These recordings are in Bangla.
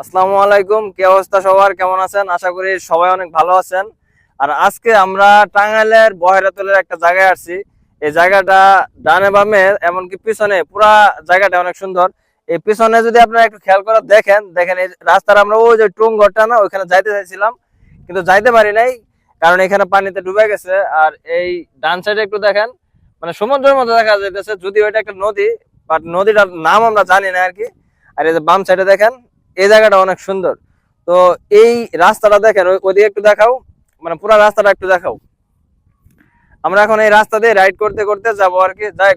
আসসালামু আলাইকুম, কি অবস্থা সবার? কেমন আছেন? আশা করি সবাই অনেক ভালো আছেন। আর আজকে আমরা টাঙ্গাইলের বহেরাতলের একটা জায়গায় আসছি। এই জায়গাটা ডানে বামে, এমনকি পিছনে, পুরা জায়গাটা অনেক সুন্দর। এই পিছনে যদি আপনারা একটু খেয়াল করে দেখেন দেখেন এই রাস্তার আমরা ওই যে টুং ঘরটা না, ওইখানে যাইতে চাইছিলাম, কিন্তু যাইতে পারি নাই, কারণ এখানে পানিতে ডুবে গেছে। আর এই ডান সাইডে একটু দেখেন মানে সমুদ্রের মধ্যে দেখা যাইতেছে যদি ওইটা একটা নদী বাট নদীটার নাম আমরা জানি না আর কি। আর এই যে বাম সাইডে দেখেন এই জায়গাটা অনেক সুন্দর। তো এই রাস্তাটা দেখেন ওইদিকে একটু দেখাও। মানে পুরো রাস্তাটা একটু দেখাও। আমরা এখন এই রাস্তা দিয়ে রাইড করতে করতে যাব আর কি। যাই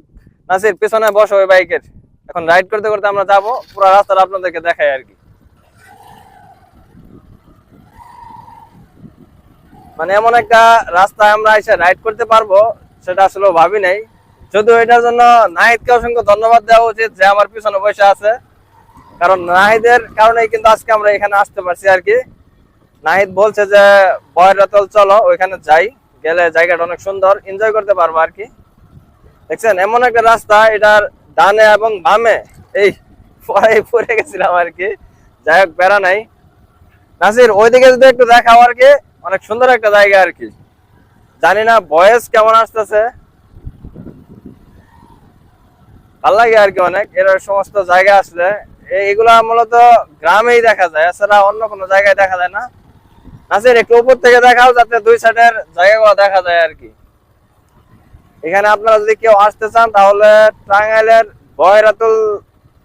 নাসির, পিছনে বসো ওই বাইকের। এখন রাইড করতে করতে আমরা যাব, পুরো রাস্তাটা আপনাদেরকে দেখাই আর কি। মানে এমন একটা রাস্তায় আমরা এসে রাইড করতে পারব, সেটা আসলে ভাবি নাই। যদিও এটার জন্য নাহিদকে অসংখ্য ধন্যবাদ দেওয়া উচিত যে আমার পিছনে বসে আছে। কারণ নাহিদের কারণে কিন্তু আজকে আমরা এখানে আসতে পারছি আর কি। নাহিদ বলছে যে বয়রাতল চলো, ওইখানে যাই। গেলে জায়গাটা অনেক সুন্দর এনজয় করতে পারব আর কি। দেখছেন, এমন একটা রাস্তা, এটার ডানে এবং বামে, এই পড়ে গেছিলাম আর কি। যাই হোক, বেড়া নাই। নাসির, ওইদিকে যদি একটু দেখাও আর কি, অনেক সুন্দর একটা জায়গা আর কি। জানি না, বয়স কেমন আসতেছে। ভালো লাগে আর কি অনেক। এর সমস্ত জায়গা আসলে এগুলা মূলত গ্রামেই দেখা যায়, এছাড়া অন্য কোনো জায়গায় দেখা যায় না। নাসির, একটু উপর থেকে দেখাও যাতে দুই সাইডের জায়গাগুলো দেখা যায় আর কি। এখানে আপনারা যদি কেউ আসতে চান, তাহলে টাঙ্গাইলের বয়রাতুল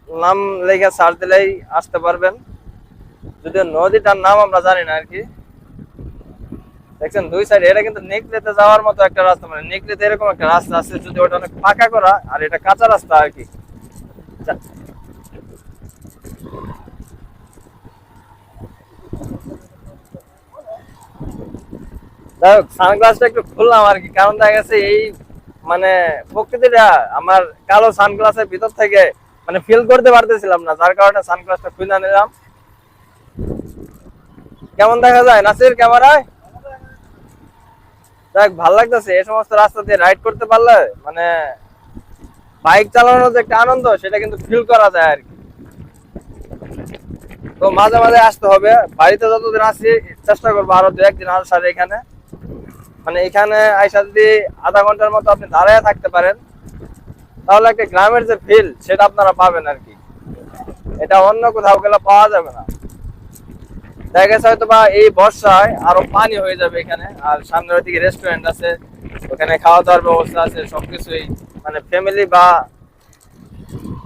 নাম লেগে সার্চ দিলেই আসতে পারবেন। যদিও নদীটার নাম আমরা জানি না আর কি। দেখছেন, দুই সাইড, এটা কিন্তু নিকলেতে যাওয়ার মতো একটা রাস্তা মানে নিকলেতে এরকম একটা রাস্তা আছে, যদি ওটা অনেক পাকা করা, আর এটা কাঁচা রাস্তা আর কি যা- যাই হোক সানগ্লাসটা একটু খুললাম আর কি, কারণ দেখা গেছে এই মানে প্রকৃতিটা আমার কালো সানগ্লাসের ভিতর থেকে মানে ফিল করতে পারতেছিলাম না, যার কারণে সানগ্লাসটা খুলে নিলাম। কেমন দেখা যায়? নাসির, ক্যামেরায়? দেখ, ভালো লাগতেছে, এই সমস্ত রাস্তা দিয়ে রাইড করতে পারলে মানে বাইক চালানোর যে একটা আনন্দ, সেটা কিন্তু ফিল করা যায় আর কি। তো মাঝে মাঝে আসতে হবে। বাড়িতে যতদিন আসি চেষ্টা করব আরও দু একদিন আসার এখানে। মানে এখানে আইসা যদি আধা ঘণ্টার মতো আপনি দাঁড়ায় থাকতে পারেন, তাহলে একটা গ্রামের যে ফিল সেটা আপনারা পাবেন আর কি। এটা অন্য কোথাও গেলে পাওয়া যাবে না। দেখা গেছে হয়তো বা এই বর্ষায় আরও পানি হয়ে যাবে এখানে, আর সামনের ওইদিকে রেস্টুরেন্ট আছে, ওখানে খাওয়া দাওয়ার ব্যবস্থা আছে, সবকিছুই। মানে ফ্যামিলি বা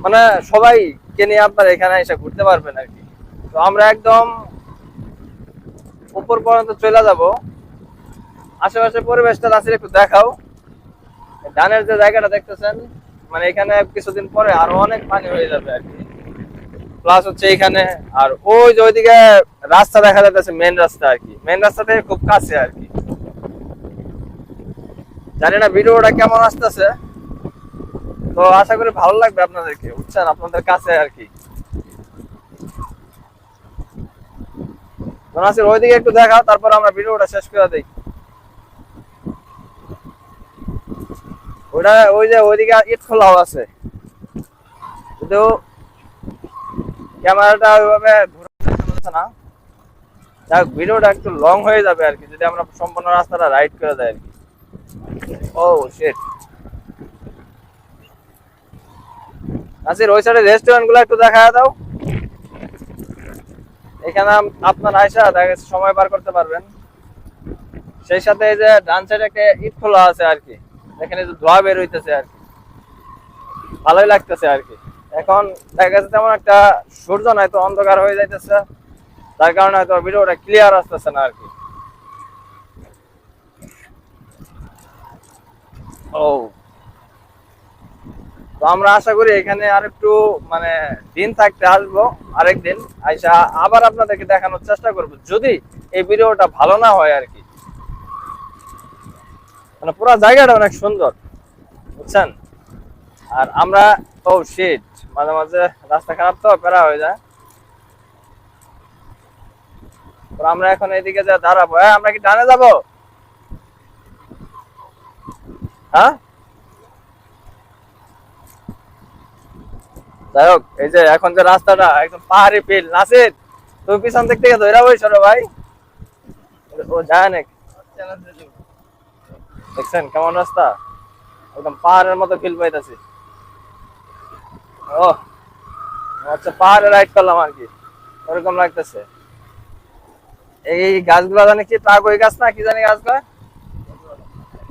মানে সবাইকে নিয়ে আপনারা এখানে এসে ঘুরতে পারবেন আর কি। তো আমরা একদম উপর পর্যন্ত চলে যাব। আশেপাশে পরিবেশটা আছে একটু দেখাও। ডানের যে জায়গাটা দেখতেছেন মানে এখানে কিছুদিন পরে আরও অনেক পানি হয়ে যাবে আর প্লাস হচ্ছে এখানে আর ওই যে ওইদিকে রাস্তা দেখা যাচ্ছে মেন রাস্তা আর কি। মেন রাস্তা থেকে খুব কাছে আর কি। জানি না ভিডিওটা কেমন আসতেছে। তো আশা করি ভালো লাগবে আপনাদেরকে, বুঝছেন? আপনাদের কাছে আর কি। ওইদিকে একটু দেখাও, তারপর আমরা ভিডিওটা শেষ করে দিই। ওটা ওই যে ওইদিকে ইট খোলাও আছে। কিন্তু ক্যামেরাটা ওইভাবে ঘুরে দেখানো যাচ্ছে না। যাক, ভিডিওটা একটু লং হয়ে যাবে আর কি, যদি আমরা সম্পূর্ণ রাস্তাটা রাইড করে দেয় আর কি। ও শিট নাসির, ওই সাইডে রেস্টুরেন্টগুলো একটু দেখা দাও। এখানে আপনার আয়সা দেখা সময় পার করতে পারবেন। সেই সাথে এই যে ডান সাইডে একটা ইট খোলা আছে আর কি। এখানে যে ধোয়া বের হইতেছে আর কি। ভালোই লাগতেছে আর কি। এখন দেখা গেছে তেমন একটা সূর্য নাই তো অন্ধকার হয়ে যাইতেছে। তার কারণে হয়তো ভিডিওটা ক্লিয়ার আসতেছে না আর কি। ও। তো আমরা আশা করি এখানে আর একটু মানে দিন থাকতে আসব আরেকদিন। আইসা আবার আপনাদেরকে দেখানোর চেষ্টা করব। যদি এই ভিডিওটা ভালো না হয় আর কি। মানে পুরো জায়গাটা অনেক সুন্দর, বুঝছেন? আর আমরা, ও শীত মাঝে মাঝে রাস্তা খারাপ তো, প্যারা হয়ে যায়। আমরা এখন এদিকে যা দাঁড়াবো। হ্যাঁ আমরা কি ডানে যাব? হ্যাঁ? যাই হোক, এই যে এখন যে রাস্তাটা একদম পাহাড়ি ফিল। নাসির, তুমি পিছন দিক থেকে ধরে বইছো ভাই। ও, যায় নাকি দেখছেন কেমন রাস্তা? একদম পাহাড়ের মতো ফিল পাইতেছি। ও আচ্ছা পাহাড়ে রাইড করলাম আর কি। ওরকম লাগতেছে। এই গাছগুলো জানে কি ওই গাছ না, কি জানি গাছগুলো?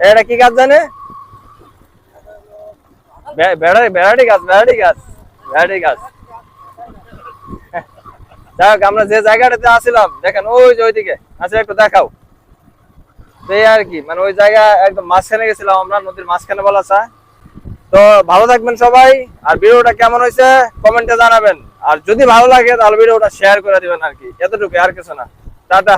এটা কি গাছ জানে? বেড়ারি গাছ বেড়ারি গাছ বেড়ারি গাছ। যাক আমরা যে জায়গাটাতে আসছিলাম দেখেন ওই যে ওইদিকে। আচ্ছা একটু দেখাও। তো এই আর কি মানে ওই জায়গা একদম মাঝখানে গেছিলাম আমরা, নদীর মাঝখানে বলা যায় তো ভালো থাকবেন সবাই, আর ভিডিওটা কেমন হয়েছে কমেন্টে জানাবেন। আর যদি ভালো লাগে তাহলে ভিডিওটা শেয়ার করে দিবেন আর কি এতটুকু আর কিছু না। টাটা।